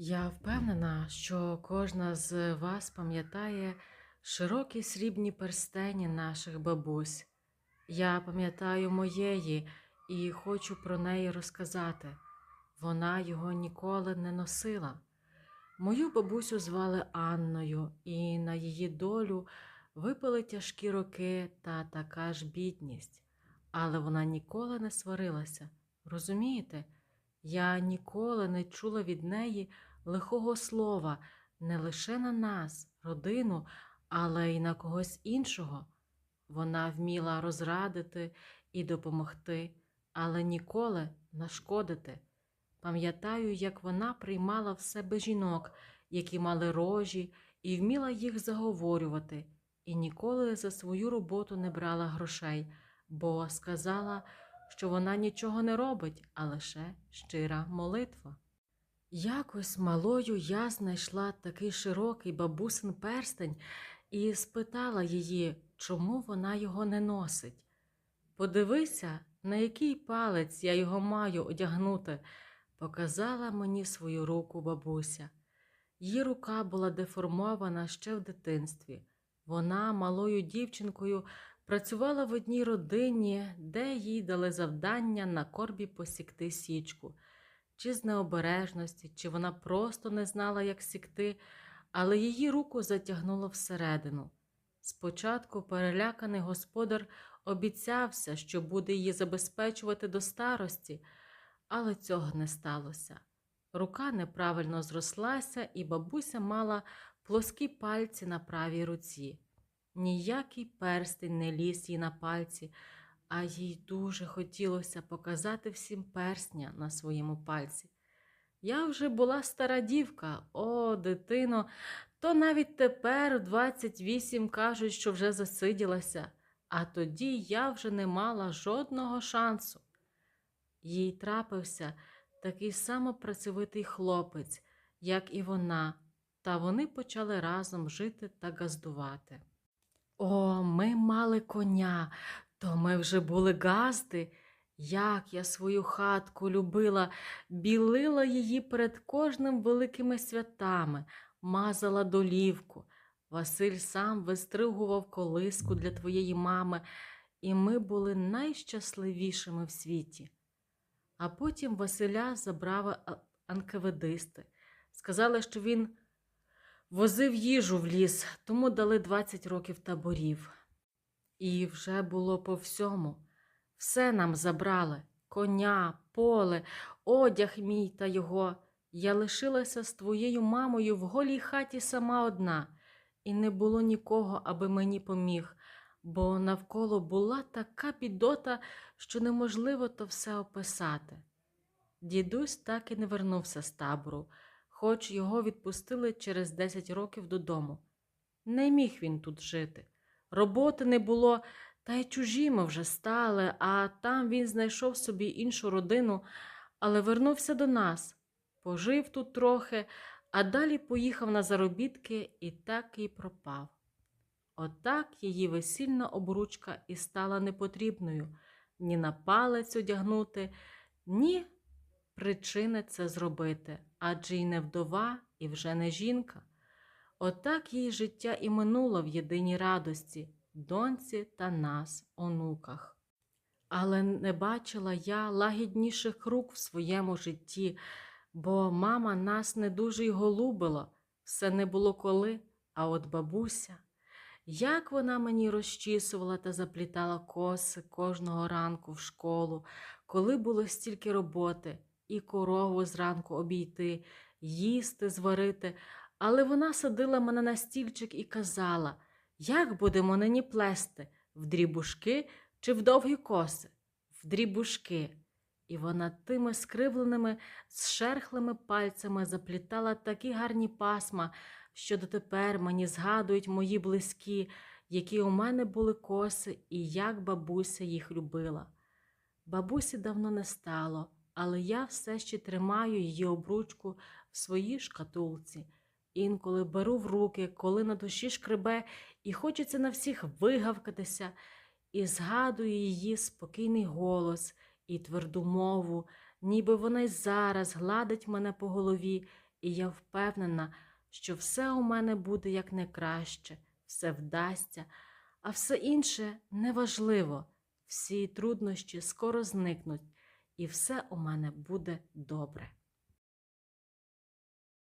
Я впевнена, що кожна з вас пам'ятає широкі срібні перстені наших бабусь. Я пам'ятаю моєї і хочу про неї розказати. Вона його ніколи не носила. Мою бабусю звали Анною, і на її долю випали тяжкі роки та така ж бідність. Але вона ніколи не сварилася. Розумієте? Я ніколи не чула від неї лихого слова не лише на нас, родину, але й на когось іншого. Вона вміла розрадити і допомогти, але ніколи нашкодити. Пам'ятаю, як вона приймала в себе жінок, які мали рожі, і вміла їх заговорювати, і ніколи за свою роботу не брала грошей, бо сказала, що вона нічого не робить, а лише щира молитва. Якось малою я знайшла такий широкий бабусин перстень і спитала її, чому вона його не носить. Подивися, на який палець я його маю одягнути, показала мені свою руку бабуся. Її рука була деформована ще в дитинстві. Вона малою дівчинкою працювала в одній родині, де їй дали завдання на корбі посікти січку. Чи з необережності, чи вона просто не знала, як сікти, але її руку затягнуло всередину. Спочатку переляканий господар обіцявся, що буде її забезпечувати до старості, але цього не сталося. Рука неправильно зрослася, і бабуся мала плоскі пальці на правій руці. Ніякий перстень не ліз їй на пальці, а їй дуже хотілося показати всім персня на своєму пальці. Я вже була стара дівка, о, дитино, то навіть тепер, у 28, кажуть, що вже засиділася, а тоді я вже не мала жодного шансу. Їй трапився такий само працьовитий хлопець, як і вона, та вони почали разом жити та газдувати. О, ми мали коня, то ми вже були газди. Як я свою хатку любила, білила її перед кожним великими святами, мазала долівку. Василь сам вистригував колиску для твоєї мами, і ми були найщасливішими в світі. А потім Василя забрали анкеведисти. Сказали, що він возив їжу в ліс, тому дали 20 років таборів. І вже було по всьому. Все нам забрали коня, поле, одяг мій та його. Я лишилася з твоєю мамою в голій хаті сама одна, і не було нікого, аби мені поміг, бо навколо була така підота, що неможливо то все описати. Дідусь так і не вернувся з табору, хоч його відпустили через 10 років додому. Не міг він тут жити. Роботи не було, та й чужі ми вже стали, а там він знайшов собі іншу родину, але вернувся до нас, пожив тут трохи, а далі поїхав на заробітки і так і пропав. Отак її весільна обручка і стала непотрібною ні на палець одягнути, ні причини це зробити, адже й не вдова, і вже не жінка. Отак її життя і минуло в єдиній радості, доньці та нас, онуках. Але не бачила я лагідніших рук в своєму житті, бо мама нас не дуже й голубила, все не було коли, а от бабуся. Як вона мені розчісувала та заплітала коси кожного ранку в школу, коли було стільки роботи, і корову зранку обійти, їсти, зварити, але вона садила мене на стільчик і казала, як будемо нині плести, в дрібушки чи в довгі коси? В дрібушки. І вона тими скривленими, зшерхлими пальцями заплітала такі гарні пасма, що дотепер мені згадують мої близькі, які у мене були коси, і як бабуся їх любила. Бабусі давно не стало, але я все ще тримаю її обручку в своїй шкатулці. Інколи беру в руки, коли на душі шкребе, і хочеться на всіх вигавкатися, і згадую її спокійний голос і тверду мову, ніби вона й зараз гладить мене по голові і я впевнена, що все у мене буде як найкраще, все вдасться, а все інше неважливо. Всі труднощі скоро зникнуть, і все у мене буде добре.